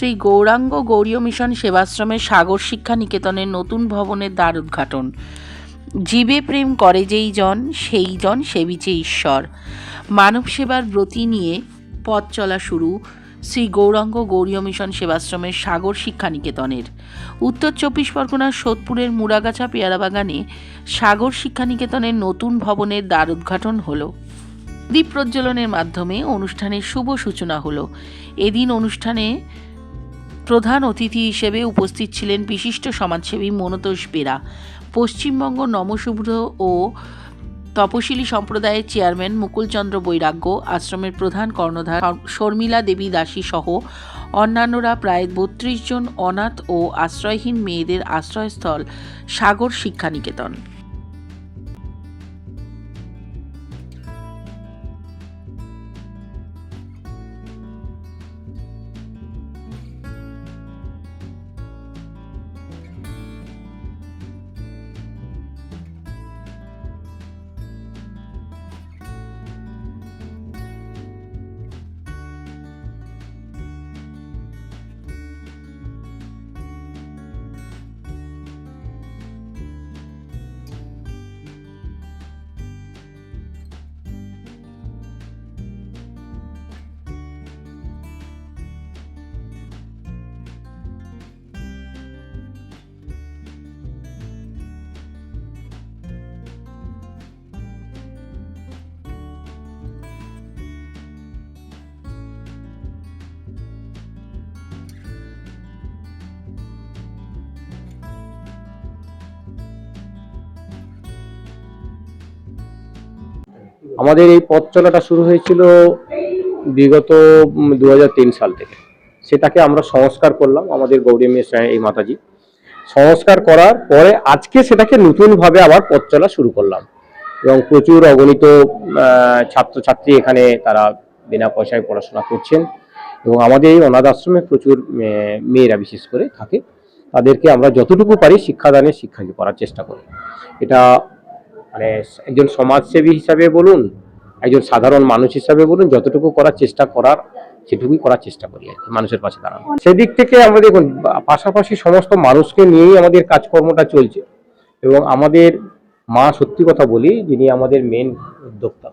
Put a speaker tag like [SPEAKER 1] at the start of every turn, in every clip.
[SPEAKER 1] শ্রী গৌরাঙ্গ গৌরীয় mission সেবাশ্রমের সাগর শিক্ষা নিকেতনের নতুন ভবনের দ্বার উদ্ঘাটন। জীবে প্রেম করে যেই জন, সেই জন সেবিচে ঈশ্বর। মানব সেবার ব্রতী নিয়ে পথ চলা শুরু শ্রী গৌরাঙ্গ গৌরীয় মিশন সেবাশ্রমের সাগর শিক্ষা নিকেতনের। উত্তর চব্বিশ পরগনার সোদপুরের মুরাগাছা পেয়ারা বাগানে সাগর শিক্ষা নিকেতনের নতুন ভবনের দ্বার উদ্ঘাটন হলো। দ্বীপ প্রজ্বলনের মাধ্যমে অনুষ্ঠানের শুভ সূচনা হলো। এদিন অনুষ্ঠানে প্রধান অতিথি হিসেবে উপস্থিত ছিলেন বিশিষ্ট সমাজসেবী মনতোষ বেরা। পশ্চিমবঙ্গ নমশুভ্র ও তপশিলি সম্প্রদায়ের চেয়ারম্যান মুকুলচন্দ্র বৈরাগ্য, আশ্রমের প্রধান কর্ণধার শর্মিলা দেবী দাসী সহ অন্যান্যরা প্রায় বত্রিশ জন অনাথ ও আশ্রয়হীন মেয়েদের আশ্রয়স্থল সাগর শিক্ষানিকেতন।
[SPEAKER 2] আমাদের এই পথ চলাটা শুরু হয়েছিল বিগত দু হাজার তিন সাল থেকে। সেটাকে আমরা সংস্কার করলাম আমাদের গৌরী মেশ এই মাতাজি। সংস্কার করার পরে আজকে সেটাকে নতুনভাবে আবার পথ চলা শুরু করলাম। এবং প্রচুর অগণিত ছাত্রছাত্রী এখানে তারা বিনা পয়সায় পড়াশোনা করছেন। এবং আমাদের এই অনাথ আশ্রমে প্রচুর মেয়েরা বিশেষ করে থাকে। তাদেরকে আমরা যতটুকু পারি শিক্ষাদানে শিক্ষা করার চেষ্টা করি। এটা মানে একজন সমাজসেবী হিসাবে বলুন, একজন সাধারণ মানুষ হিসাবে বলুন, যতটুকু করার চেষ্টা করার, সেটুকুই করার চেষ্টা করি আর মানুষের পাশে দাঁড়ানো। সেদিক থেকে আমরা দেখুন, পাশাপাশি সমস্ত মানুষকে নিয়েই আমাদের কাজকর্মটা চলছে। এবং আমাদের মা, সত্যি কথা বলি, যিনি আমাদের মেন উদ্যোক্তা,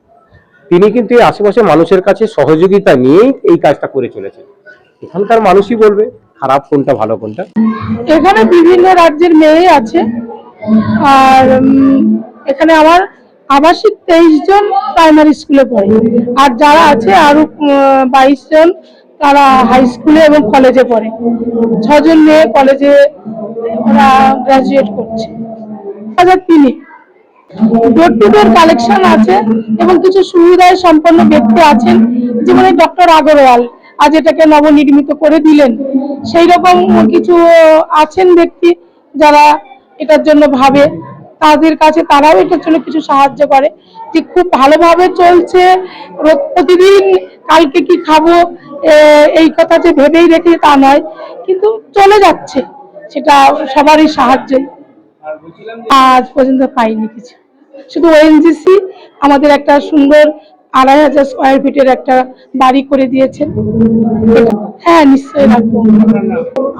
[SPEAKER 2] তিনি কিন্তু এই আশেপাশে মানুষের কাছে সহযোগিতা নিয়েই এই কাজটা করে চলেছেন। এখানকার মানুষই বলবে, খারাপ কোনটা, ভালো কোনটা?
[SPEAKER 3] এখানে বিভিন্ন রাজ্যের মেয়ে আছে। আর এখানে আমার আবাসিক তেইশ জন প্রাইমারি স্কুলে পড়ে। আর যারা আছে, আরও বাইশ জন তারা হাই স্কুলে এবং কলেজে পড়ে। ছজন মেয়ে কলেজে ওরা গ্রাজুয়েট করছে। তিনে ডোর টু ডোর কালেকশন আছে এবং কিছু সুবিধায় সম্পন্ন ব্যক্তি আছেন, যেমন ডক্টর আগরওয়াল। আজ এটাকে নবনির্মিত করে দিলেন। সেই রকম কিছু আছেন ব্যক্তি যারা এটার জন্য ভাবে। তাদের কাছে তারাও এটার জন্য কিছু সাহায্য করে যে খুব ভালোভাবে চলছে। প্রতিদিন কালকে কি খাব এই কথা যে ভেবেই রেখে তা নয়, কিন্তু চলে যাচ্ছে। সেটা সবারই সাহায্য আজ পর্যন্ত পাইনি কিছু। শুধু ওএনজিসি আমাদের একটা সুন্দর আড়াই হাজার স্কোয়ার ফিটের একটা বাড়ি করে দিয়েছেন হ্যাঁ নিশ্চয়ই রাখব।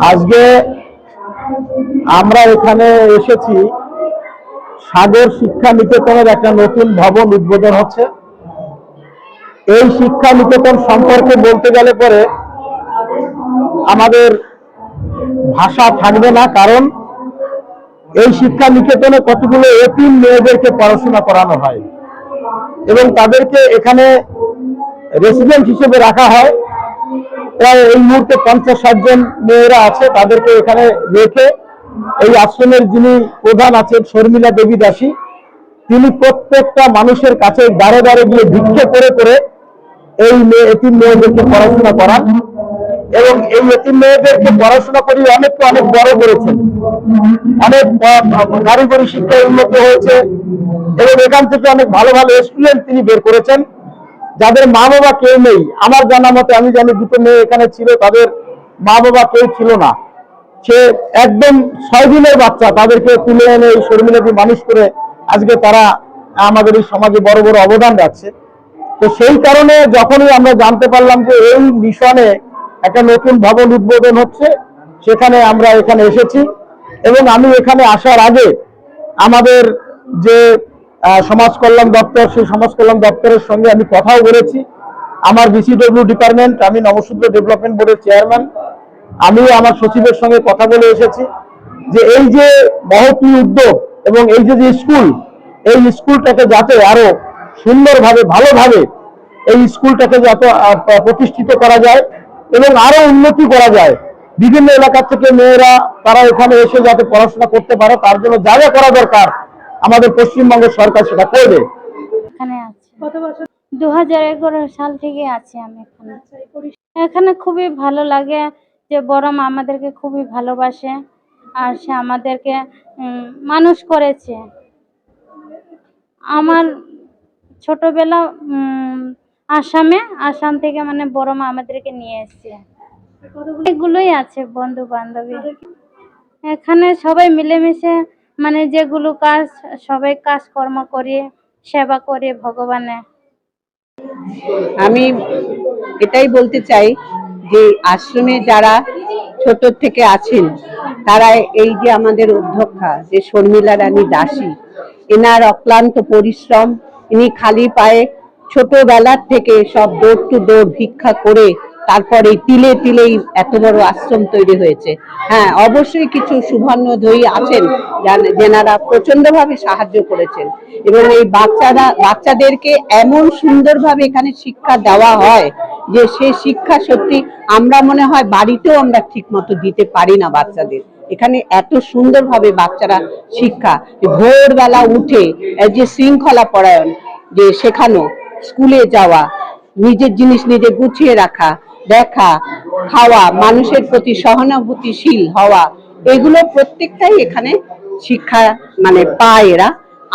[SPEAKER 4] আজকে আমরা এখানে এসেছি সাগর শিক্ষা নিকেতনের একটা নতুন ভবন উদ্বোধন হচ্ছে। এই শিক্ষা নিকেতন সম্পর্কে বলতে গেলে পরে আমাদের ভাষা থাকবে না, কারণ এই শিক্ষা নিকেতনে কতগুলো এতিম মেয়েদেরকে পড়াশোনা করানো হয় এবং তাদেরকে এখানে রেসিডেন্ট হিসেবে রাখা হয়। প্রায় এই মুহূর্তে পঞ্চাশ ষাট জন মেয়েরা আছে, তাদেরকে এখানে রেখে এই আশ্রমের যিনি প্রধান আছেন শর্মিলা দেবী দাসী, তিনি প্রত্যেকটা মানুষের কাছে দাঁড়ে দাঁড়ে গিয়ে ভিক্ষে করে করে এই মেয়ে এতিম মেয়েদেরকে পড়াশোনা করান। এবং এই এতিম মেয়েদেরকে পড়াশোনা করে অনেককে অনেক বড় করেছেন। অনেক কারিগরি শিক্ষায় উন্নত হয়েছে। এবং এখান থেকে অনেক ভালো ভালো স্টুডেন্ট তিনি বের করেছেন। যাদের মা বাবা কেউ নেই, আমার জানা মতে আমি জানি দুটো মেয়ে এখানে ছিল, তাদের মা বাবা কেউ ছিল না। সে একদম ছয় দিনের বাচ্চা তাদেরকে তুলে এনে এই শর্মিলাদি মানুষ করে আজকে তারা আমাদের এই সমাজে বড় বড় অবদান রাখছে। তো সেই কারণে যখনই আমরা জানতে পারলাম যে এই মিশনে একটা নতুন ভবন উদ্বোধন হচ্ছে, সেখানে আমরা এখানে এসেছি এবং আমি এখানে আসার আগে আমাদের যে সমাজ কল্যাণ দপ্তর, সেই সমাজ কল্যাণ দপ্তরের সঙ্গে আমি কথাও বলেছি। আমার বিসিডব্লিউ ডিপার্টমেন্ট আমি নবসূত্র ডেভেলপমেন্ট বোর্ডের চেয়ারম্যান আমি আমার সচিবের সঙ্গে কথা বলে এসেছি যে এই যে মহতী উদ্যোগ এবং এই যে স্কুল, এই স্কুলটাকে যাতে আরও সুন্দরভাবে, ভালোভাবে এই স্কুলটাকে যাতে প্রতিষ্ঠিত করা যায় এবং আরও উন্নতি করা যায়। বিভিন্ন এলাকা থেকে মেয়েরা তারা এখানে এসে যাতে পড়াশোনা করতে পারে, তার জন্য যা যা করা দরকার আমাদের পশ্চিমবঙ্গের সরকার সেটা করবে।
[SPEAKER 5] দু হাজার এগারো সাল থেকে আছি আমি এখানে। এখানে খুবই ভালো লাগে। যে বড় মা আমাদেরকে খুবই ভালোবাসে আর সে আমাদেরকে মানুষ করেছে। আমার ছোটবেলা আসামে, আসাম থেকে মানে বড় মা আমাদেরকে নিয়ে এসছে। এগুলোই আছে বন্ধু বান্ধবী এখানে সবাই মিলেমিশে মানে যেগুলো কাজ, সবাই কাজকর্ম করে সেবা করে ভগবানের
[SPEAKER 6] আমি এটাই বলতে চাই যে আশ্রমে যারা ছোট থেকে আছেন, তারা এই যে আমাদের অধ্যক্ষা, যে শর্মিলা রানী দাসী, এনার অক্লান্ত পরিশ্রম, ইনি খালি পায়ে ছোটবেলার থেকে সব দৌড় টু দৌড় ভিক্ষা করে তারপরে তিলে তিলেই এত বড় আশ্রম তৈরি হয়েছে। হ্যাঁ অবশ্যই কিছু সুবর্ণ সুবর্ণধয়ী আছেন যান- যেনারা প্রচন্ডভাবে সাহায্য করেছেন এবং এই বাচ্চারা, বাচ্চাদেরকে এমন সুন্দরভাবে এখানে শিক্ষা দেওয়া হয় যে সে শিক্ষা সত্যি আমরা মনে হয় বাড়িতেও আমরা ঠিক মতো দিতে পারি না বাচ্চাদের। এখানে এত সুন্দরভাবে বাচ্চারা শিক্ষা। ভোরবেলা উঠে যে শৃঙ্খলা পরায়ণ, যে শেখানো, স্কুলে যাওয়া, নিজের জিনিস নিজে গুছিয়ে রাখা, দেখা, খাওয়া, মানুষের প্রতি সহানুভূতিশীল হওয়া, এগুলো প্রত্যেকটাই এখানে শিক্ষা মানে পায় এরা।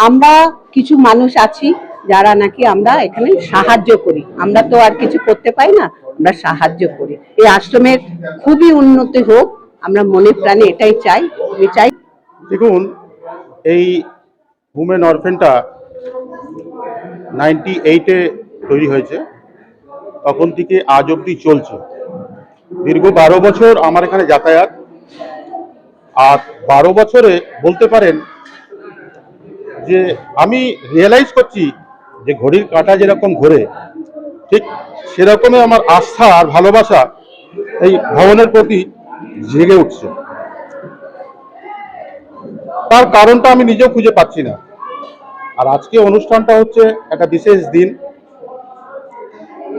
[SPEAKER 6] আমরা কিছু মানুষ আছি যারা নাকি আমরা এখানে সাহায্য করি। আমরা তো আর কিছু করতে পাই না, আমরা সাহায্য করি। এই আশ্রমের খুবই উন্নতি হোক, আমরা মনে প্রাণে এটাই চাই, আমি চাই
[SPEAKER 7] দেখুন, এই উমেন অরফেনটা নাইনটি এইটে তৈরি হয়েছে, তখন থেকে আজ অবধি চলছে। দীর্ঘ বারো বছর আমার এখানে যাতায়াত, আর বারো বছরে বলতে পারেন যে আমি রিয়েলাইজ করছি যে ঘড়ির কাঁটা যেরকম ঘোরে, ঠিক সেরকমই আমার আস্থা আর ভালোবাসা এই ভবনের প্রতি জেগে উঠছে। তার কারণটা আমি নিজেও খুঁজে পাচ্ছি না। আর আজকে অনুষ্ঠানটা হচ্ছে একটা বিশেষ দিন।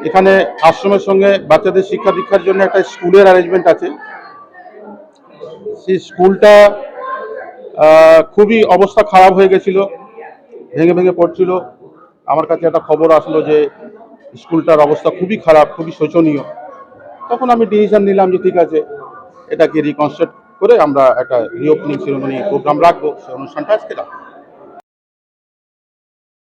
[SPEAKER 7] এখানে আশ্রমের সঙ্গে বাচ্চাদের শিক্ষা দীক্ষার জন্য একটা স্কুলের অ্যারেঞ্জমেন্ট আছে। সেই স্কুলটা খুবই অবস্থা খারাপ হয়ে গেছিল, ভেঙে ভেঙে পড়ছিল। আমার কাছে একটা খবর আসলো যে স্কুলটার অবস্থা খুবই খারাপ, খুবই শোচনীয়। তখন আমি ডিসিশন নিলাম যে ঠিক আছে, এটাকে রিকনস্ট্রাক্ট করে আমরা একটা রিওপেনিং সেরেমনি প্রোগ্রাম রাখব, সেই অনুষ্ঠানটা আজকে রাখব।